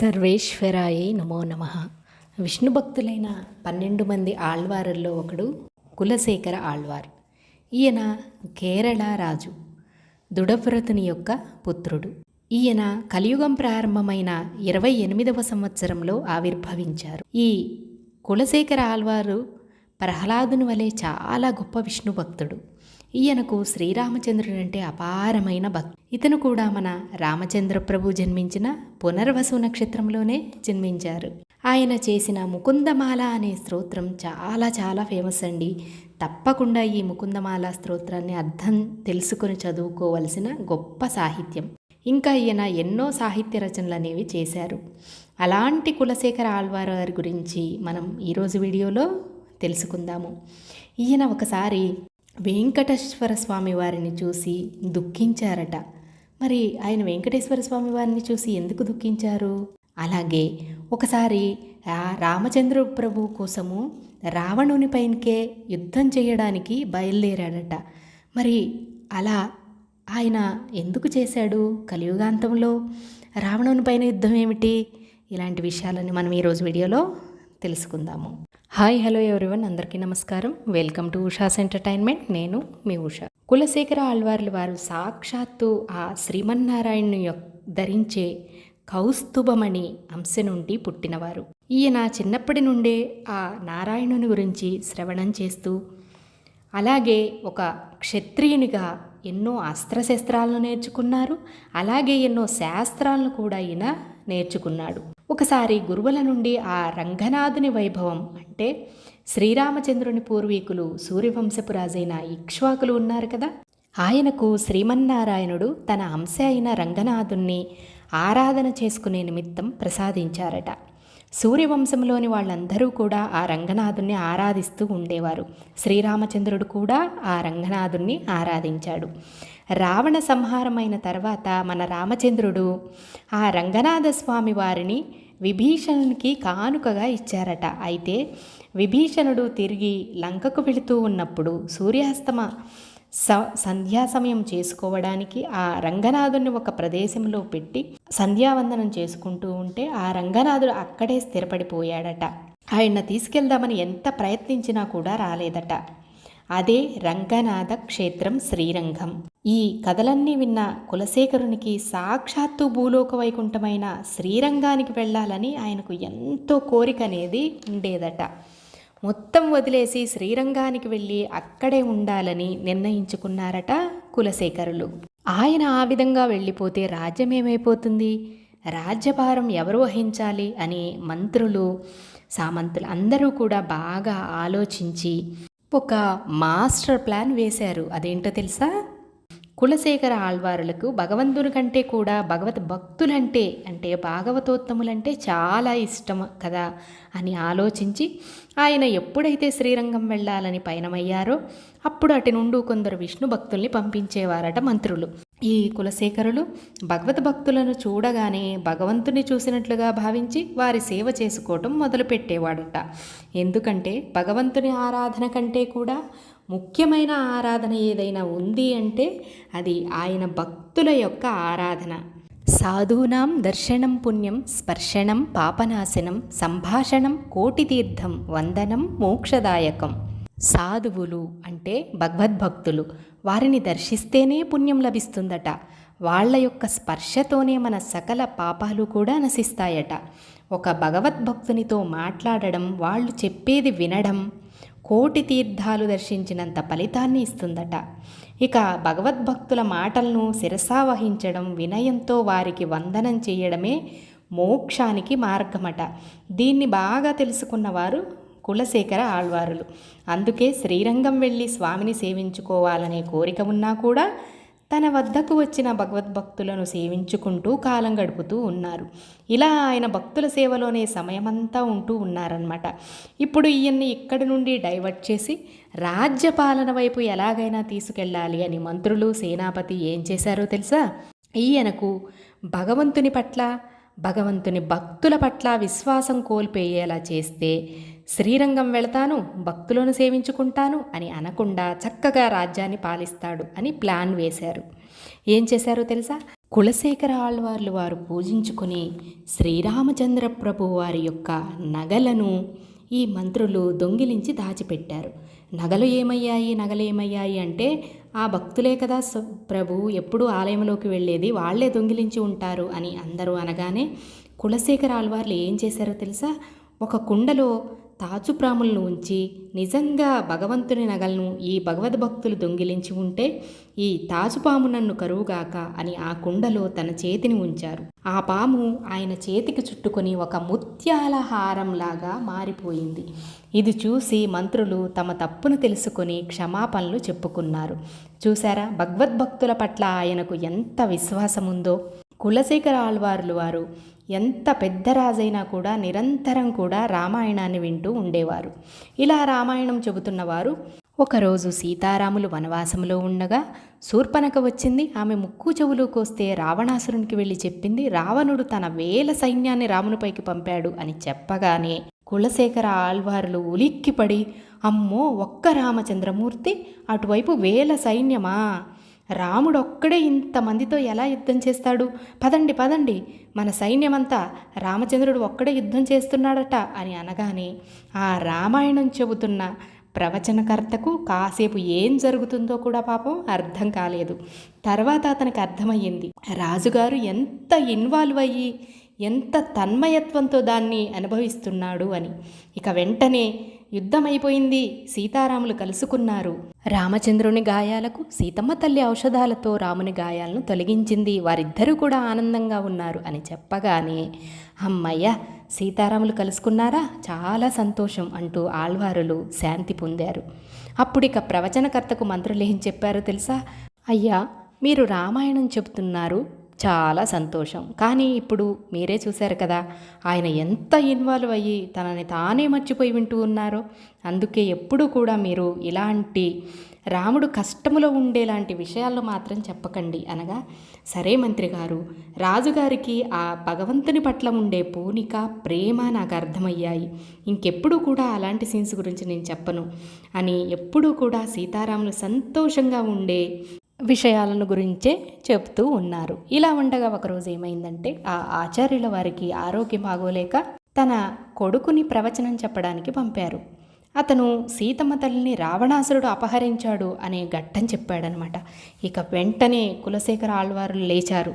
సర్వేశ్వరాయే నమో నమ. విష్ణు భక్తులైన పన్నెండు మంది ఆళ్వారుల్లో ఒకడు కులశేఖర ఆళ్వార్. ఈయన కేరళ రాజు దుడవ్రతుని యొక్క పుత్రుడు. ఈయన కలియుగం ప్రారంభమైన ఇరవై ఎనిమిదవ సంవత్సరంలో ఆవిర్భవించారు. ఈ కులశేఖర ఆళ్వారు ప్రహ్లాదుని వలె చాలా గొప్ప విష్ణు భక్తుడు. ఈయనకు శ్రీరామచంద్రుడంటే అపారమైన భక్తి. ఇతను కూడా మన రామచంద్ర ప్రభు జన్మించిన పునర్వసు నక్షత్రంలోనే జన్మించారు. ఆయన చేసిన ముకుందమాల అనే స్తోత్రం చాలా చాలా ఫేమస్ అండి. తప్పకుండా ఈ ముకుందమాల స్తోత్రాన్ని అర్థం తెలుసుకొని చదువుకోవలసిన గొప్ప సాహిత్యం. ఇంకా ఈయన ఎన్నో సాహిత్య రచనలు అనేవి చేశారు. అలాంటి కులశేఖర ఆళ్వారు గారి గురించి మనం ఈరోజు వీడియోలో తెలుసుకుందాము. ఈయన ఒకసారి వెంకటేశ్వర స్వామి వారిని చూసి దుఃఖించారట. మరి ఆయన వెంకటేశ్వర స్వామి వారిని చూసి ఎందుకు దుఃఖించారు? అలాగే ఒకసారి రామచంద్ర ప్రభు కోసము రావణుని పైనకే యుద్ధం చేయడానికి బయలుదేరాడట. మరి అలా ఆయన ఎందుకు చేశాడు కలియుగాంతంలో? రావణుని పైన యుద్ధం ఏమిటి? ఇలాంటి విషయాలని మనం ఈరోజు వీడియోలో తెలుసుకుందాము. హాయ్ హలో ఎవరివన్ అందరికీ నమస్కారం. Welcome to Usha's entertainment. నేను మీ ఉషా. కులశేఖర ఆళ్వార్లు వారు సాక్షాత్తు ఆ శ్రీమన్నారాయణ ధరించే కౌస్తుభమణి అంశ నుండి పుట్టినవారు. ఈయన చిన్నప్పటి నుండే ఆ నారాయణుని గురించి శ్రవణం చేస్తూ అలాగే ఒక క్షత్రియునిగా ఎన్నో అస్త్రశస్త్రాలను నేర్చుకున్నారు. అలాగే ఎన్నో శాస్త్రాలను కూడా ఈయన నేర్చుకున్నాడు. ఒకసారి గురువుల నుండి ఆ రంగనాథుని వైభవం అంటే శ్రీరామచంద్రుని పూర్వీకులు సూర్యవంశపు రాజైన ఇక్ష్వాకులు ఉన్నారు కదా. ఆయనకు శ్రీమన్నారాయణుడు తన అంశ అయిన రంగనాథుణ్ణి ఆరాధన చేసుకునే నిమిత్తం ప్రసాదించారట. సూర్యవంశంలోని వాళ్ళందరూ కూడా ఆ రంగనాథుణ్ణి ఆరాధిస్తూ ఉండేవారు. శ్రీరామచంద్రుడు కూడా ఆ రంగనాథుణ్ణి ఆరాధించాడు. రావణ సంహారమైన తర్వాత మన రామచంద్రుడు ఆ రంగనాథ స్వామి వారిని విభీషణునికి కానుకగా ఇచ్చారట. అయితే విభీషణుడు తిరిగి లంకకు వెళుతూ ఉన్నప్పుడు సూర్యాస్తమ స సంధ్యా సమయం చేసుకోవడానికి ఆ రంగనాథుని ఒక ప్రదేశంలో పెట్టి సంధ్యావందనం చేసుకుంటూ ఉంటే ఆ రంగనాథుడు అక్కడే స్థిరపడిపోయాడట. ఆయన తీసుకెళ్దామని ఎంత ప్రయత్నించినా కూడా రాలేదట. అదే రంగనాథ క్షేత్రం శ్రీరంగం. ఈ కథలన్నీ విన్న కులశేఖరునికి సాక్షాత్తు భూలోక వైకుంఠమైన శ్రీరంగానికి వెళ్ళాలని ఆయనకు ఎంతో కోరిక అనేది ఉండేదట. మొత్తం వదిలేసి శ్రీరంగానికి వెళ్ళి అక్కడే ఉండాలని నిర్ణయించుకున్నారట కులశేఖరులు. ఆయన ఆ విధంగా వెళ్ళిపోతే రాజ్యం ఏమైపోతుంది రాజ్యభారం ఎవరు వహించాలి? అని మంత్రులు సామంతులు అందరూ కూడా బాగా ఆలోచించి ఒక మాస్టర్ ప్లాన్ వేశారు. అదేంటో తెలుసా? కులశేఖర ఆళ్వారులకు భగవంతుని కంటే కూడా భగవత్ భక్తులంటే అంటే భాగవతోత్తములంటే చాలా ఇష్టం కదా అని ఆలోచించి ఆయన ఎప్పుడైతే శ్రీరంగం వెళ్ళాలని పయనమయ్యారో అప్పుడు అటు నుండి కొందరు విష్ణు భక్తుల్ని పంపించేవారట మంత్రులు. ఈ కులశేఖరులు భగవత్ భక్తులను చూడగానే భగవంతుని చూసినట్లుగా భావించి వారి సేవ చేసుకోవటం మొదలుపెట్టేవాడట. ఎందుకంటే భగవంతుని ఆరాధన కంటే కూడా ముఖ్యమైన ఆరాధన ఏదైనా ఉంది అంటే అది ఆయన భక్తుల యొక్క ఆరాధన. సాధూనాం దర్శనం పుణ్యం స్పర్శనం పాపనాశనం సంభాషణం కోటితీర్థం వందనం మోక్షదాయకం. సాధువులు అంటే భగవద్భక్తులు. వారిని దర్శిస్తేనే పుణ్యం లభిస్తుందట. వాళ్ళ యొక్క స్పర్శతోనే మన సకల పాపాలు కూడా నశిస్తాయట. ఒక భగవద్భక్తునితో మాట్లాడడం వాళ్ళు చెప్పేది వినడం కోటి తీర్థాలు దర్శించినంత ఫలితాన్ని ఇస్తుందట. ఇక భగవద్భక్తుల మాటలను శిరసావహించడం వినయంతో వారికి వందనం చేయడమే మోక్షానికి మార్గమట. దీన్ని బాగా తెలుసుకున్నవారు కులశేఖర ఆళ్వారులు. అందుకే శ్రీరంగం వెళ్ళి స్వామిని సేవించుకోవాలనే కోరిక ఉన్నా కూడా తన వద్దకు వచ్చిన భగవద్భక్తులను సేవించుకుంటూ కాలం గడుపుతూ ఉన్నారు. ఇలా ఆయన భక్తుల సేవలోనే సమయమంతా ఉంటూ ఉన్నారనమాట ఇప్పుడు ఈయన్ని ఇక్కడి నుండి డైవర్ట్ చేసి రాజ్యపాలన వైపు ఎలాగైనా తీసుకెళ్ళాలి అని మంత్రులు సేనాపతి ఏం చేశారో తెలుసా? ఈయనకు భగవంతుని పట్ల భగవంతుని భక్తుల పట్ల విశ్వాసం కోల్పోయేలా చేస్తే శ్రీరంగం వెళతాను భక్తులను సేవించుకుంటాను అని అనకుండా చక్కగా రాజ్యాన్ని పాలిస్తాడు అని ప్లాన్ వేశారు. ఏం చేశారో తెలుసా? కులశేఖర ఆళ్వార్లు వారు పూజించుకుని శ్రీరామచంద్ర ప్రభు వారి యొక్క నగలను ఈ మంత్రులు దొంగిలించి దాచిపెట్టారు. నగలు ఏమయ్యాయి నగలు ఏమయ్యాయి అంటే ఆ భక్తులే కదా ప్రభు ఎప్పుడు ఆలయంలోకి వెళ్ళేది వాళ్ళే దొంగిలించి ఉంటారు అని అందరూ అనగానే కులశేఖర ఆళ్వార్లు ఏం చేశారో తెలుసా? ఒక కుండలో తాచుప్రాములను ఉంచి నిజంగా భగవంతుని నగలను ఈ భగవద్భక్తులు దొంగిలించి ఉంటే ఈ తాచుపాము నన్ను కరువుగాక అని ఆ కుండలో తన చేతిని ఉంచారు. ఆ పాము ఆయన చేతికి చుట్టుకొని ఒక ముత్యాల హారంలాగా మారిపోయింది. ఇది చూసి మంత్రులు తమ తప్పును తెలుసుకొని క్షమాపణలు చెప్పుకున్నారు. చూసారా భగవద్భక్తుల పట్ల ఆయనకు ఎంత విశ్వాసముందో! కులశేఖర ఆళ్వార్లు వారు ఎంత పెద్ద రాజైనా కూడా నిరంతరం కూడా రామాయణాన్ని వింటూ ఉండేవారు. ఇలా రామాయణం చెబుతున్నవారు ఒకరోజు సీతారాములు వనవాసంలో ఉండగా శూర్పనక వచ్చింది. ఆమె ముక్కు చెవులు కోస్తే రావణాసురునికి వెళ్ళి చెప్పింది రావణుడు తన వేల సైన్యాన్ని రామునిపైకి పంపాడు అని చెప్పగానే కులశేఖర ఆళ్వారులు ఉలిక్కిపడి అమ్మో ఒక్క రామచంద్రమూర్తి? అటువైపు వేల సైన్యమా? రాముడు ఒక్కడే ఇంతమందితో ఎలా యుద్ధం చేస్తాడు? పదండి పదండి. మన సైన్యమంతా రామచంద్రుడు ఒక్కడే యుద్ధం చేస్తున్నాడట అని అనగానే ఆ రామాయణం చెబుతున్న ప్రవచనకర్తకు కాసేపు ఏం జరుగుతుందో కూడా పాపం అర్థం కాలేదు. తర్వాత అతనికి అర్థమయ్యింది. రాజుగారు ఎంత ఇన్వాల్వ్ అయ్యి ఎంత తన్మయత్వంతో దాన్ని అనుభవిస్తున్నాడు అని. ఇక వెంటనే యుద్ధం అయిపోయింది సీతారాములు కలుసుకున్నారు. రామచంద్రుని గాయాలకు సీతమ్మ తల్లి ఔషధాలతో రాముని గాయాలను తొలగించింది. వారిద్దరూ కూడా ఆనందంగా ఉన్నారు అని చెప్పగానే అమ్మయ్య సీతారాములు కలుసుకున్నారా? చాలా సంతోషం అంటూ ఆళ్వారులు శాంతి పొందారు. అప్పుడిక ప్రవచనకర్తకు మంత్రులు ఏం చెప్పారో తెలుసా? అయ్యా మీరు రామాయణం చెబుతున్నారు. చాలా సంతోషం. కానీ ఇప్పుడు మీరే చూశారు కదా ఆయన ఎంత ఇన్వాల్వ్ అయ్యి తనని తానే మర్చిపోయి వింటూ ఉన్నారో అందుకే ఎప్పుడూ కూడా మీరు ఇలాంటి రాముడు కష్టములో ఉండేలాంటి విషయాల్లో మాత్రం చెప్పకండి అనగా సరే మంత్రి గారు రాజుగారికి ఆ భగవంతుని పట్ల ఉండే పూనిక ప్రేమ నాకు అర్థమయ్యాయి. ఇంకెప్పుడు కూడా అలాంటి సీన్స్ గురించి నేను చెప్పను. అని ఎప్పుడూ కూడా సీతారాములు సంతోషంగా ఉండే విషయాలను గురించే చెప్తూ ఉన్నారు. ఇలా ఉండగా ఒకరోజు ఏమైందంటే ఆ ఆచార్యుల వారికి ఆరోగ్యం బాగోలేక తన కొడుకుని ప్రవచనం చెప్పడానికి పంపారు. అతను సీతమ్మ తల్లిని రావణాసురుడు అపహరించాడు అనే ఘట్టం చెప్పాడనమాట. ఇక వెంటనే కులశేఖర ఆళ్వారులు లేచారు.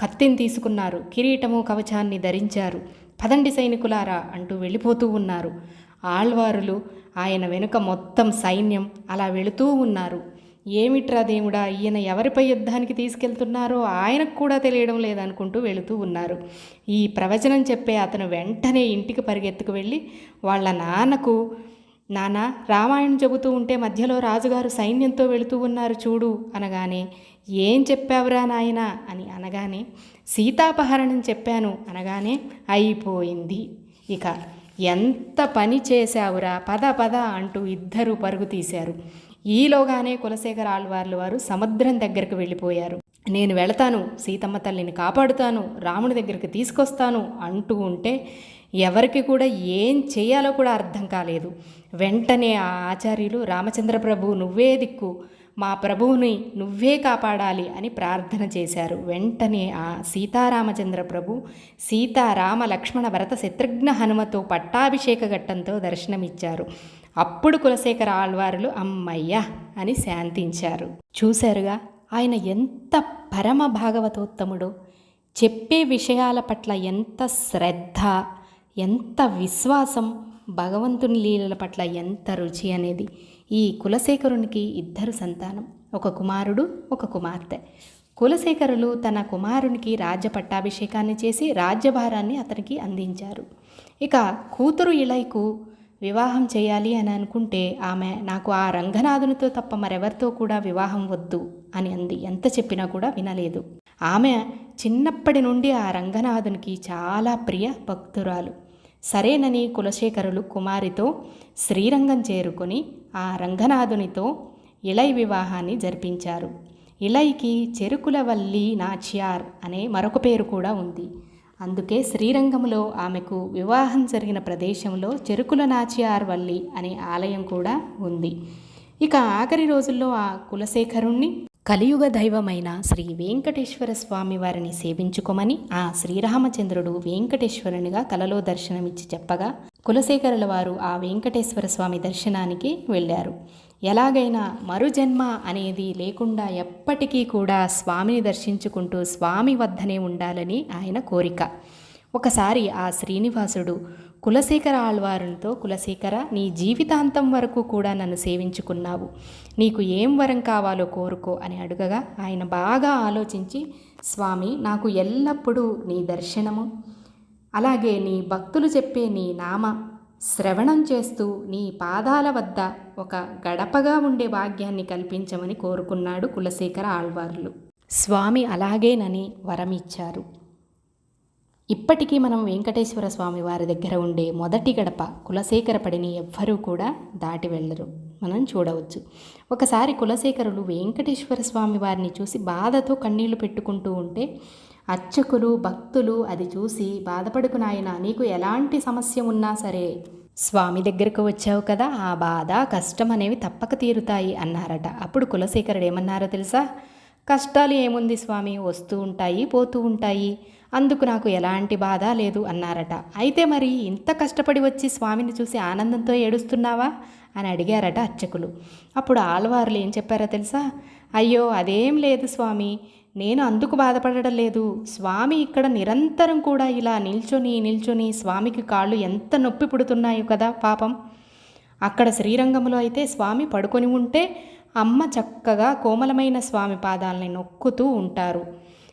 కత్తిని తీసుకున్నారు. కిరీటము కవచాన్ని ధరించారు. పదండి సైనికులారా అంటూ వెళ్ళిపోతూ ఉన్నారు. ఆళ్వారులు ఆయన వెనుక మొత్తం సైన్యం అలా వెళుతూ ఉన్నారు. ఏమిట్రా దేవుడా? ఈయన ఎవరిపై యుద్ధానికి తీసుకెళ్తున్నారో ఆయనకు కూడా తెలియడం లేదనుకుంటూ వెళుతూ ఉన్నారు. ఈ ప్రవచనం చెప్పే అతను వెంటనే ఇంటికి పరిగెత్తుకు వెళ్ళి వాళ్ళ నాన్నకు నాన్న రామాయణం చెబుతూ ఉంటే మధ్యలో రాజుగారు సైన్యంతో వెళుతూ ఉన్నారు చూడు అనగానే ఏం చెప్పావురా నాయన? అని అనగానే సీతాపహరణం చెప్పాను అనగానే అయిపోయింది. ఇక ఎంత పని చేశావురా? పద పద అంటూ ఇద్దరు పరుగు తీశారు. ఈలోగానే కులశేఖర ఆళ్వార్లు వారు సముద్రం దగ్గరకు వెళ్ళిపోయారు. నేను వెళతాను సీతమ్మ తల్లిని కాపాడుతాను రాముడి దగ్గరికి తీసుకొస్తాను అంటూ ఉంటే ఎవరికి కూడా ఏం చేయాలో కూడా అర్థం కాలేదు. వెంటనే ఆ ఆచార్యులు రామచంద్ర ప్రభు నువ్వే దిక్కు మా ప్రభువుని నువ్వే కాపాడాలి అని ప్రార్థన చేశారు. వెంటనే ఆ సీతారామచంద్ర ప్రభు సీతారామ లక్ష్మణ భరత శత్రుఘ్న హనుమతో పట్టాభిషేక ఘట్టంతో దర్శనమిచ్చారు. అప్పుడు కులశేఖర ఆళ్వారులు అమ్మయ్య అని శాంతించారు. చూశారుగా ఆయన ఎంత పరమ భాగవతోత్తముడో చెప్పే విషయాల పట్ల ఎంత శ్రద్ధ ఎంత విశ్వాసం భగవంతుని లీలల పట్ల ఎంత రుచి అనేది ఈ కులశేఖరునికి ఇద్దరు సంతానం ఒక కుమారుడు ఒక కుమార్తె. కులశేఖరులు తన కుమారునికి రాజ్య పట్టాభిషేకాన్ని చేసి రాజ్యభారాన్ని అతనికి అందించారు. ఇక కూతురు ఇళైకు వివాహం చేయాలి అని అనుకుంటే ఆమె నాకు ఆ రంగనాథునితో తప్ప మరెవరితో కూడా వివాహం వద్దు అని అంది. ఎంత చెప్పినా కూడా వినలేదు. ఆమె చిన్నప్పటి నుండి ఆ రంగనాథునికి చాలా ప్రియ భక్తురాలు. సరేనని కులశేఖరులు కుమారితో శ్రీరంగం చేరుకొని ఆ రంగనాథునితో ఇలై వివాహాన్ని జరిపించారు. ఇలైకి చెరుకులవల్లి నాచ్యార్ అనే మరొక పేరు కూడా ఉంది. అందుకే శ్రీరంగంలో ఆమెకు వివాహం జరిగిన ప్రదేశంలో చెరుకుల నాచియార్ వల్లి అనే ఆలయం కూడా ఉంది. ఇక ఆఖరి రోజుల్లో ఆ కులశేఖరుణ్ణి కలియుగ దైవమైన శ్రీ వెంకటేశ్వర స్వామి వారిని సేవించుకోమని ఆ శ్రీరామచంద్రుడు వెంకటేశ్వరునిగా కలలో దర్శనమిచ్చి చెప్పగా కులశేఖరుల వారు ఆ వెంకటేశ్వర స్వామి దర్శనానికి వెళ్ళారు. ఎలాగైనా మరుజన్మ అనేది లేకుండా ఎప్పటికీ కూడా స్వామిని దర్శించుకుంటూ స్వామి వద్దనే ఉండాలని ఆయన కోరిక. ఒకసారి ఆ శ్రీనివాసుడు కులశేఖర ఆళ్వారులతో కులశేఖర నీ జీవితాంతం వరకు కూడా నన్ను సేవించుకున్నావు. నీకు ఏం వరం కావాలో కోరుకో అని అడుగగా ఆయన బాగా ఆలోచించి స్వామి నాకు ఎల్లప్పుడూ నీ దర్శనము అలాగే నీ భక్తులు చెప్పే నీ నామ శ్రవణం చేస్తూ నీ పాదాల వద్ద ఒక గడపగా ఉండే భాగ్యాన్ని కల్పించమని కోరుకున్నాడు కులశేఖర ఆళ్వార్లు. స్వామి అలాగేనని వరమిచ్చారు. ఇప్పటికీ మనం వెంకటేశ్వర స్వామి వారి దగ్గర ఉండే మొదటి గడప కులశేఖర పడిని ఎవ్వరూ కూడా దాటి వెళ్ళరు. మనం చూడవచ్చు. ఒకసారి కులశేఖరులు వెంకటేశ్వర స్వామి వారిని చూసి బాధతో కన్నీళ్ళు పెట్టుకుంటూ ఉంటే అర్చకులు భక్తులు అది చూసి బాధపడుకు ఆయన నీకు ఎలాంటి సమస్య ఉన్నా సరే. స్వామి దగ్గరకు వచ్చావు కదా ఆ బాధ కష్టం అనేవి తప్పక తీరుతాయి అన్నారట. అప్పుడు కులశేఖరుడు ఏమన్నారో తెలుసా? కష్టాలు ఏముంది స్వామి? వస్తూ ఉంటాయి పోతూ ఉంటాయి. అందుకు నాకు ఎలాంటి బాధ లేదు అన్నారట. అయితే మరి ఇంత కష్టపడి వచ్చి స్వామిని చూసి ఆనందంతో ఏడుస్తున్నావా? అని అడిగారట అర్చకులు. అప్పుడు ఆళ్వార్లు ఏం చెప్పారో తెలుసా? అయ్యో అదేం లేదు స్వామి. నేను అందుకు బాధపడడం లేదు. స్వామి ఇక్కడ నిరంతరం కూడా ఇలా నిల్చొని నిల్చొని స్వామికి కాళ్ళు ఎంత నొప్పి పుడుతున్నాయో కదా పాపం. అక్కడ శ్రీరంగంలో అయితే స్వామి పడుకొని ఉంటే అమ్మ చక్కగా కోమలమైన స్వామి పాదాలని నొక్కుతూ ఉంటారు.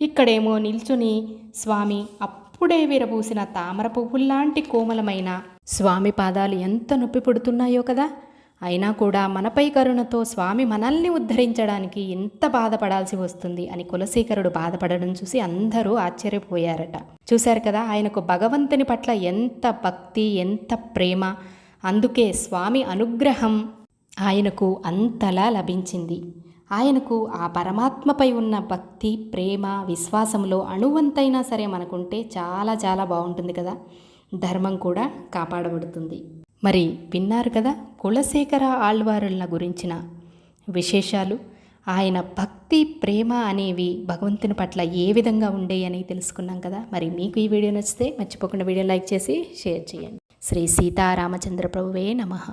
ఇక్కడేమో నిల్చుని స్వామి అప్పుడే విరబూసిన తామర పువ్వుల్లాంటి కోమలమైన స్వామి పాదాలు ఎంత నొప్పి పుడుతున్నాయో కదా. అయినా కూడా మనపై కరుణతో స్వామి మనల్ని ఉద్ధరించడానికి ఎంత బాధపడాల్సి వస్తుంది అని కులశేఖరుడు బాధపడడం చూసి అందరూ ఆశ్చర్యపోయారట. చూశారు కదా ఆయనకు భగవంతుని పట్ల ఎంత భక్తి ఎంత ప్రేమ. అందుకే స్వామి అనుగ్రహం ఆయనకు అంతలా లభించింది. ఆయనకు ఆ పరమాత్మపై ఉన్న భక్తి ప్రేమ విశ్వాసంలో అణువంతైనా సరే మనకుంటే చాలా చాలా బాగుంటుంది కదా. ధర్మం కూడా కాపాడబడుతుంది. మరి విన్నారు కదా కులశేఖర ఆళ్వారుల గురించిన విశేషాలు. ఆయన భక్తి ప్రేమ అనేవి భగవంతుని పట్ల ఏ విధంగా ఉండేయని తెలుసుకున్నాం కదా. మరి మీకు ఈ వీడియో నచ్చితే మర్చిపోకుండా వీడియో లైక్ చేసి షేర్ చేయండి. శ్రీ సీతారామచంద్ర ప్రభువే నమః.